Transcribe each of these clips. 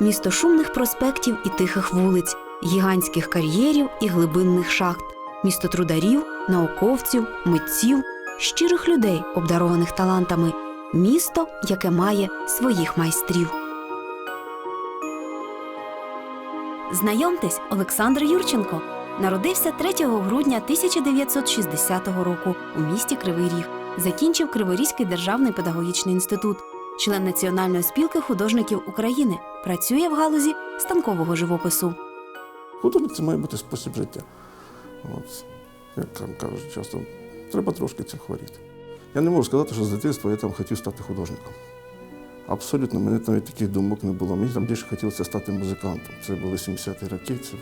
місто шумних проспектів і тихих вулиць, гігантських кар'єрів і глибинних шахт, місто трударів, науковців, митців, щирих людей, обдарованих талантами, місто, яке має своїх майстрів. Знайомтесь, Олександр Юрченко народився 3 грудня 1960 року у місті Кривий Ріг. Закінчив Криворізький державний педагогічний інститут, член Національної спілки художників України. Працює в галузі станкового живопису. Художник це має бути спосіб життя. От, як там кажуть, часто треба трошки цим хворіти. Я не можу сказати, що з дитинства я там хотів стати художником. Абсолютно, мене навіть таких думок не було. Мені там більше хотілося стати музикантом. Це були 70-ті роки, це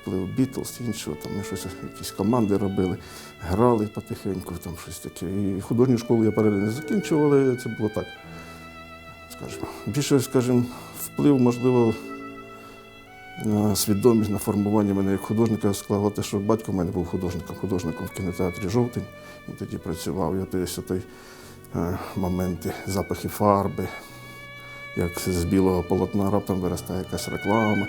вплив Бітлз, іншого, там ми щось, якісь команди робили, грали потихеньку, там щось таке. І художню школу я паралельно закінчував, але це було так. Скажімо. Більше, скажімо, вплив, можливо, на свідомість, на формування мене як художника склало те, що батько в мене був художником, художником в кінотеатрі Жовтень. Він тоді працював. Я десь той е, моменти, запахи фарби, як з білого полотна раптом виростає якась реклама.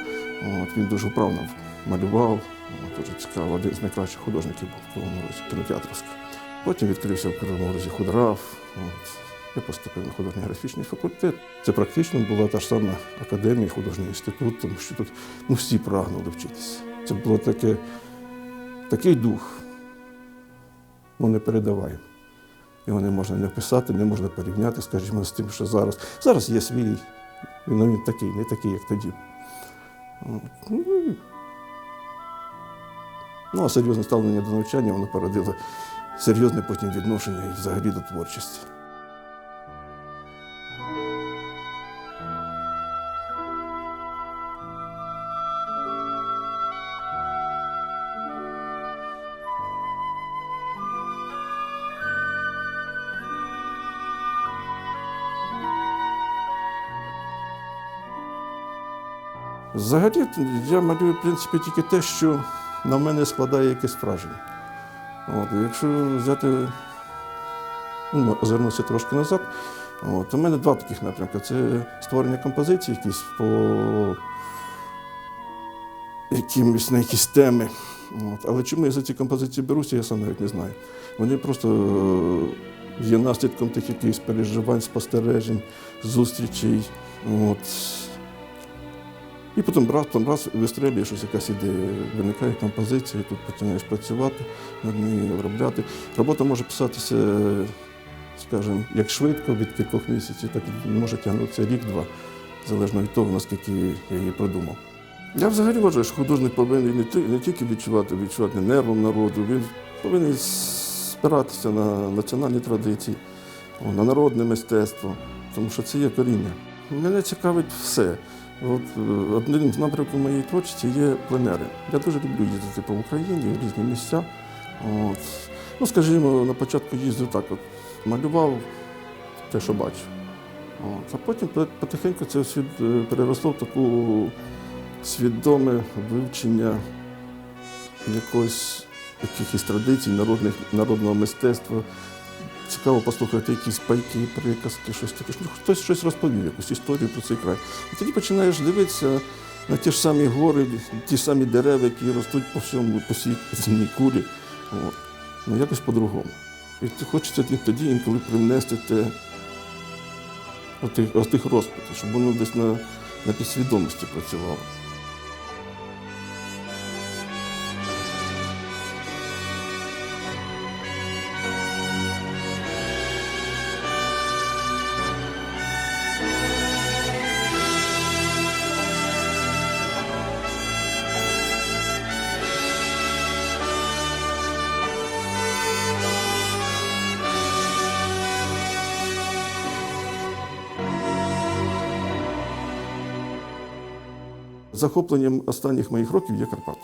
От, він дуже вправно малював. От, дуже цікаво, один з найкращих художників був в Кривому Розі, кінотеатрівський. Потім відкрився в Кривому Розі худграф. От. Я поступив на художньо графічний факультет. Це практично була та ж сама академія, художній інститут, тому що тут ну, всі прагнули вчитися. Це було таке, такий дух, ну не передаваємо. Його не можна не вписати, не можна порівняти, скажімо, з тим, що зараз. Зараз є свій, він, ну, він такий, не такий, як тоді. Ну, Ну, а серйозне ставлення до навчання воно породило серйозне потім відношення і взагалі до творчості. Взагалі, я малюю, в принципі, тільки те, що на мене складає якесь враження. От, якщо взяти, ну, озирнутися трошки назад, от, в мене два таких напрямки. Це створення композицій якісь по якимось на якісь теми. От. Але чому я за ці композиції беруся, я сам навіть не знаю. Вони просто е, є наслідком тих якихось переживань, спостережень, зустрічей. От. І потім раз, там раз вистрілює щось, якась ідея, виникає композиція, тут починаєш працювати над нею, обробляти. Робота може писатися, скажімо, як швидко, від кількох місяців, так і може тягнутися рік-два, залежно від того, наскільки я її продумав. Я взагалі вважаю, що художник повинен не, тільки відчувати, відчувати нервом народу, він повинен спиратися на національні традиції, на народне мистецтво, тому що це є коріння. Мене цікавить все. От, е, одним з напрямків моєї творчості є пленери. Я дуже люблю їздити по Україні в різні місця. От. Ну, скажімо, на початку їздив так, от, малював те, що бачив. От. А потім потихеньку це все е, переросло в таку свідоме вивчення якоїсь якихось традицій, народних, народного мистецтва. Цікаво послухати якісь пайки, приказки, щось таке. Хтось щось розповів, якусь історію про цей край. І тоді починаєш дивитися на ті ж самі гори, ті самі дерева, які ростуть по всьому, по всій земній кулі. От. Ну, якось по-другому. І хочеться тоді інколи привнести те, отих, отих розпитів, щоб воно десь на, на підсвідомості працювало. Захопленням останніх моїх років є Карпати.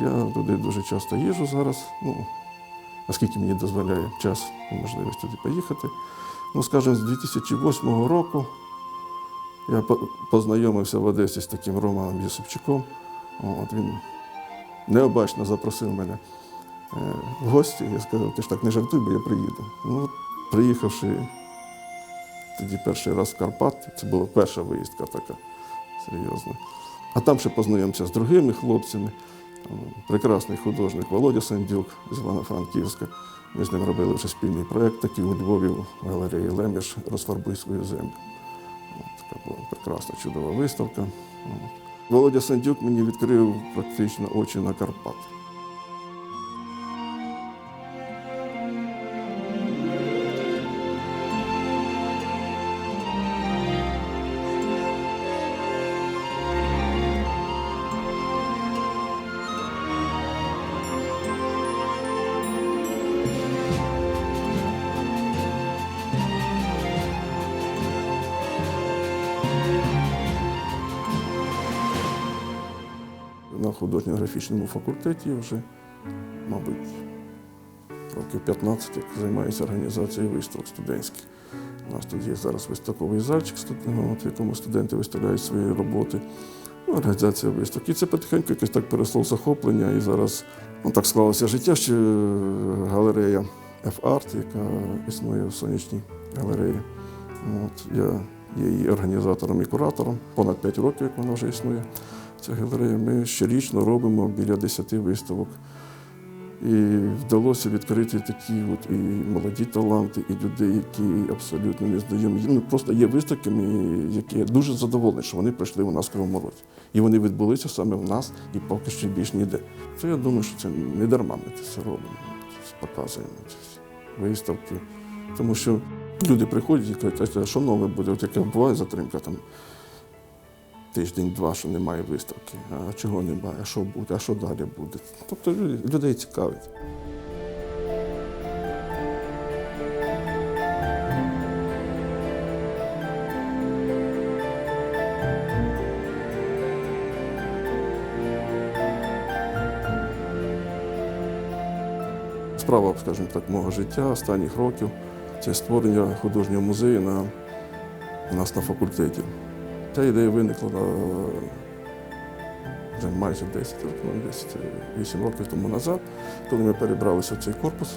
Я туди дуже часто їжджу зараз, ну, наскільки мені дозволяє час і можливість туди поїхати. Ну, скажімо, з 2008 року я познайомився в Одесі з таким Романом Єсипчуком. От він необачно запросив мене е, в гості. Я сказав, ти ж так не жартуй, бо я приїду. Ну, приїхавши тоді перший раз в Карпати, це була перша виїздка така Серйозно. А там ще познайомився з другими хлопцями. Прекрасний художник Володя Сандюк з Івано-Франківська. Ми з ним робили вже спільний проєкт такий у Львові в галереї Леміш Розфарбуй свою землю. Така була прекрасна, чудова виставка. Володя Сандюк мені відкрив практично очі на Карпат. На художньо-графічному факультеті вже, мабуть, років 15, як займаюся організацією виставок студентських. У нас тут є зараз виставковий зальчик, в якому студенти виставляють свої роботи. Ну, Організація виставок. І це потихеньку якось так пересло в захоплення. І зараз ну, так склалося життя, що е, галерея F-Art, яка існує в сонячній галереї. От, я є її організатором і куратором. Понад 5 років, як вона вже існує. Ця галерея. Ми щорічно робимо біля 10 виставок. І вдалося відкрити такі от і молоді таланти, і людей, які абсолютно не знайомі. Ну, просто є виставки, які я дуже задоволений, що вони прийшли у нас в Кривому Розі. І вони відбулися саме в нас і поки що більш ніде. То я думаю, що це не дарма ми це робимо, показуємо ці виставки. Тому що люди приходять і кажуть, а що нове буде? От яка буває затримка там тиждень-два, що немає виставки. А чого немає? А що буде? А що далі буде? Тобто людей цікавить. Справа, скажімо так, мого життя останніх років це створення художнього музею на, у нас на факультеті. Ця ідея виникла вже майже 10 років, ну, десь це 8 років тому назад, коли ми перебралися в цей корпус.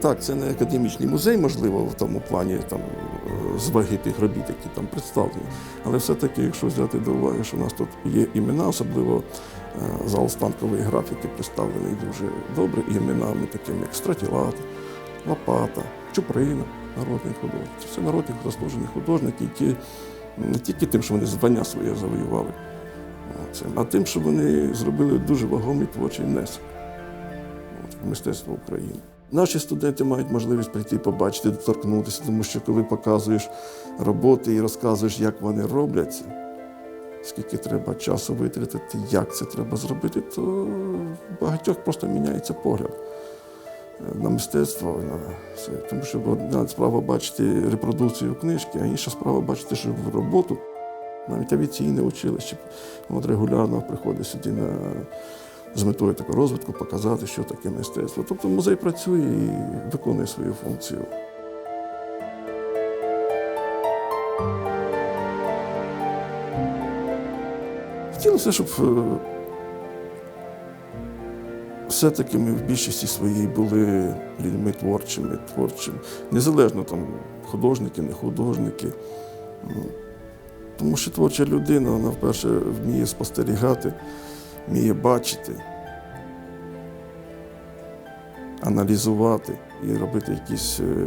Так, це не академічний музей, можливо, в тому плані там, е, з тих робіт, які там представлені. Але все-таки, якщо взяти до уваги, що у нас тут є імена, особливо е, зал станкової графіки представлений дуже добре іменами, такими як Стратілат, Лопата, Чуприна, народний художник. Це народні заслужені художники, які не тільки тим, що вони звання своє завоювали, а тим, що вони зробили дуже вагомий творчий внесок в мистецтво України. Наші студенти мають можливість прийти, побачити, доторкнутися, тому що коли показуєш роботи і розказуєш, як вони робляться, скільки треба часу витратити, як це треба зробити, то багатьох просто міняється погляд на мистецтво. На все. Тому що одна справа бачити репродукцію книжки, а інша справа бачити живу роботу. Навіть авіаційне училище от регулярно приходить сюди на, з метою такого розвитку, показати, що таке мистецтво. Тобто музей працює і виконує свою функцію. Хотілося, щоб е, все-таки ми в більшості своїй були людьми творчими, творчими. Незалежно там художники, не художники. Ну, Тому що творча людина, вона вперше вміє спостерігати, вміє бачити, аналізувати і робити якісь е,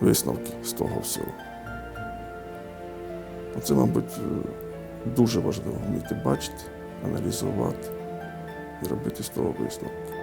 висновки з того всього. Це, мабуть, е, дуже важливо вміти бачити, аналізувати і робити з того висновки.